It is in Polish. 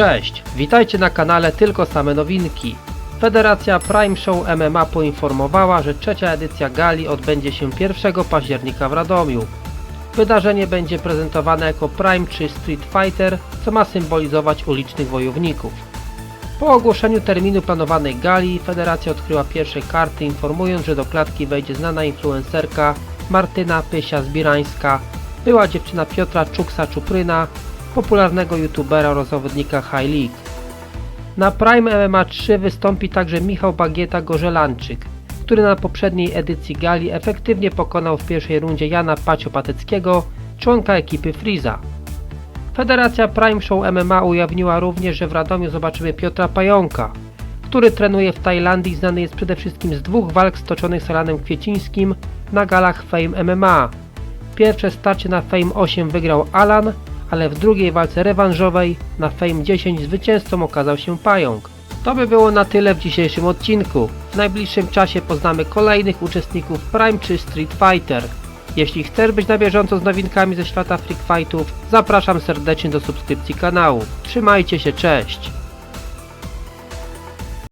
Cześć, witajcie na kanale Tylko Same Nowinki. Federacja Prime Show MMA poinformowała, że trzecia edycja gali odbędzie się 1 października w Radomiu. Wydarzenie będzie prezentowane jako Prime czy Street Fighter, co ma symbolizować ulicznych wojowników. Po ogłoszeniu terminu planowanej gali, federacja odkryła pierwsze karty informując, że do klatki wejdzie znana influencerka Martyna Pysia-Zbirańska, była dziewczyna Piotra Czuksa-Czupryna, popularnego youtubera oraz zawodnika High League. Na Prime MMA 3 wystąpi także Michał Bagieta-Gorzelanczyk, który na poprzedniej edycji gali efektywnie pokonał w pierwszej rundzie Jana Pacio-Pateckiego, członka ekipy Freeza. Federacja Prime Show MMA ujawniła również, że w Radomiu zobaczymy Piotra Pająka, który trenuje w Tajlandii i znany jest przede wszystkim z dwóch walk stoczonych z Alanem Kwiecińskim na galach Fame MMA. Pierwsze starcie na Fame 8 wygrał Alan, ale w drugiej walce rewanżowej na Fame 10 zwycięzcą okazał się Pająk. To by było na tyle w dzisiejszym odcinku. W najbliższym czasie poznamy kolejnych uczestników Prime czy Street Fighter. Jeśli chcesz być na bieżąco z nowinkami ze świata Freak Fightów, zapraszam serdecznie do subskrypcji kanału. Trzymajcie się, cześć!